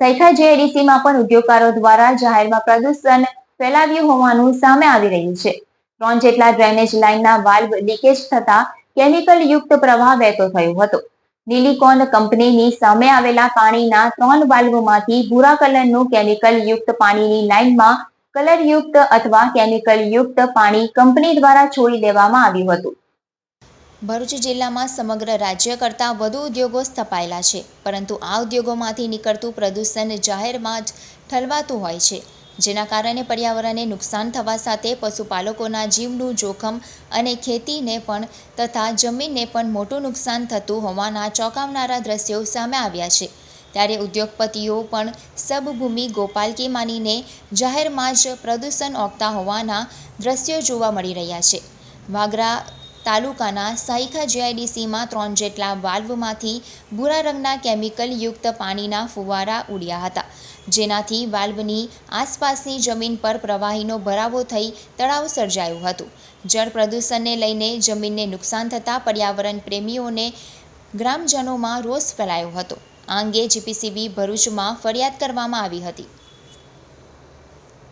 સૈખા જેઆઈડીસીમાં પણ ઉદ્યોગકારો દ્વારા જાહેરમાં પ્રદૂષણ ફેલાવ્યું હોવાનું સામે આવી રહ્યું છે. ત્રણ જેટલા ડ્રેનેજ લાઇનના વાલ્વ લીકેજ થતા કેમિકલ યુક્ત પ્રવાહ વહેતો થયો હતો. નિલિકોન કંપનીની સામે આવેલા પાણીના ત્રણ વાલ્વમાંથી ભૂરા કલરનું કેમિકલ યુક્ત પાણીની લાઇનમાં કલરયુક્ત અથવા કેમિકલ યુક્ત પાણી કંપની દ્વારા છોડી દેવામાં આવ્યું હતું. ભરૂચ જિલ્લામાં સમગ્ર રાજ્ય કરતાં વધુ ઉદ્યોગો સ્થપાયેલા છે, પરંતુ આ ઉદ્યોગોમાંથી નીકળતું પ્રદૂષણ જાહેરમાં જ ઠલવાતું હોય છે, જેના કારણે પર્યાવરણને નુકસાન થવા સાથે પશુપાલકોના જીવનું જોખમ અને ખેતીને પણ તથા જમીનને પણ મોટું નુકસાન થતું હોવાના ચોંકાવનારા દ્રશ્યો સામે આવ્યા છે. ત્યારે ઉદ્યોગપતિઓ પણ સબભૂમિ ગોપાલકી માનીને જાહેરમાં જ પ્રદૂષણ ઓકતા હોવાના દ્રશ્યો જોવા મળી રહ્યા છે. વાગરા તાલુકાના સાઈખા જીઆઈડીસીમાં ત્રણ જેટલા વાલ્વમાંથી ભૂરા રંગના કેમિકલ યુક્ત પાણીના ફુવારા ઉડ્યા હતા, જેનાથી વાલ્વની આસપાસની જમીન પર પ્રવાહીનો ભરાવો થઈ તળાવ સર્જાયું હતું. જળ પ્રદૂષણને લઈને જમીનને નુકસાન થતાં પર્યાવરણ પ્રેમીઓને ગ્રામજનોમાં રોષ ફેલાયો હતો. આ અંગે જીપીસીબી ભરૂચમાં ફરિયાદ કરવામાં આવી હતી.